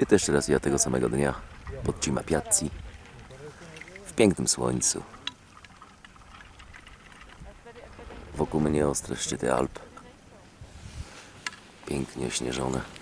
I jeszcze raz ja tego samego dnia pod Cima Piazzi w pięknym słońcu. Wokół mnie ostre szczyty Alp. Pięknie ośnieżone.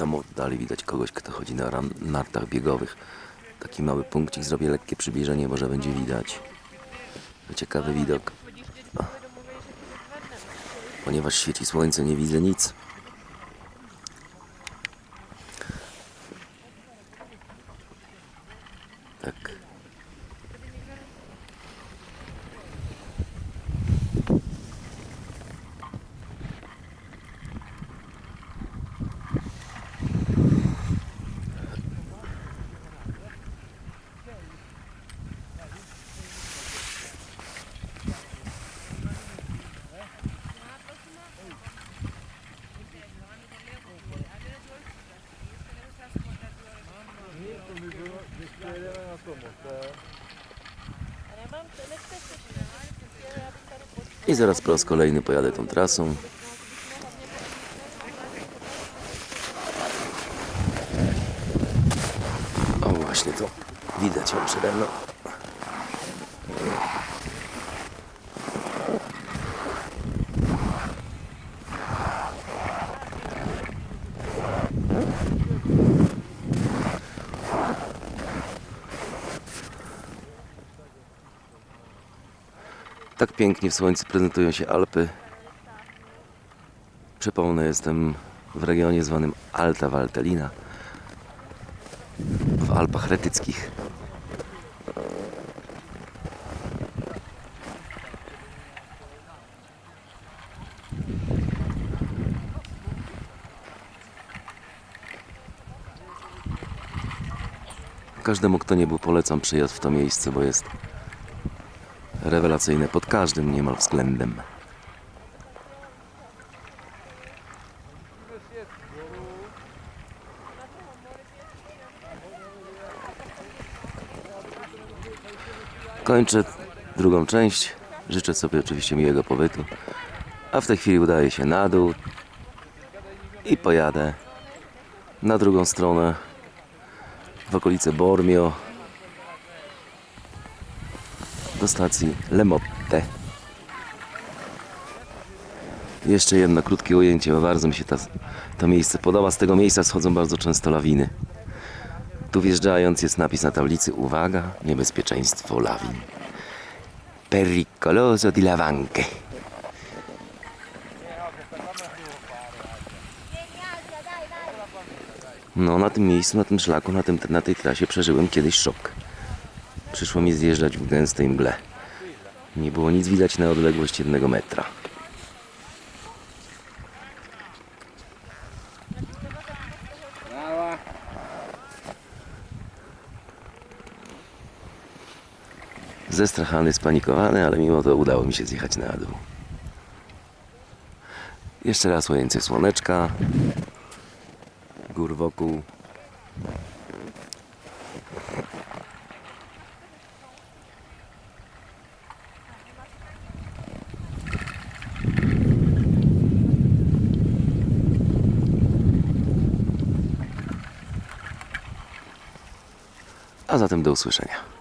Tam oddali widać kogoś, kto chodzi na ram- nartach biegowych. Taki mały punkcik, zrobię lekkie przybliżenie, może będzie widać. Ciekawy widok. Ponieważ świeci słońce, nie widzę nic. Tak. I zaraz po raz kolejny pojadę tą trasą. O właśnie to widać ją przede mną. Tak pięknie w słońcu prezentują się Alpy. Przypomnę, jestem w regionie zwanym Alta Valtellina w Alpach Retyckich. Każdemu, kto nie był, polecam przyjazd w to miejsce, bo jest rewelacyjne pod każdym niemal względem. Kończę drugą część. Życzę sobie oczywiście miłego pobytu. A w tej chwili udaję się na dół i pojadę na drugą stronę w okolice Bormio do stacji Lemotte. Jeszcze jedno krótkie ujęcie, bo bardzo mi się ta, to miejsce podoba. Z tego miejsca schodzą bardzo często lawiny. Tu wjeżdżając jest napis na tablicy Uwaga, niebezpieczeństwo lawin. Pericoloso di lavanche. No, na tym miejscu, na tym szlaku, na, tym, na tej trasie przeżyłem kiedyś szok. Przyszło mi zjeżdżać w gęstej mgle. Nie było nic widać na odległość jednego metra. Zestrachany, spanikowany, ale mimo to udało mi się zjechać na dół. Jeszcze raz ujęcie słoneczka. Gór wokół. A zatem do usłyszenia.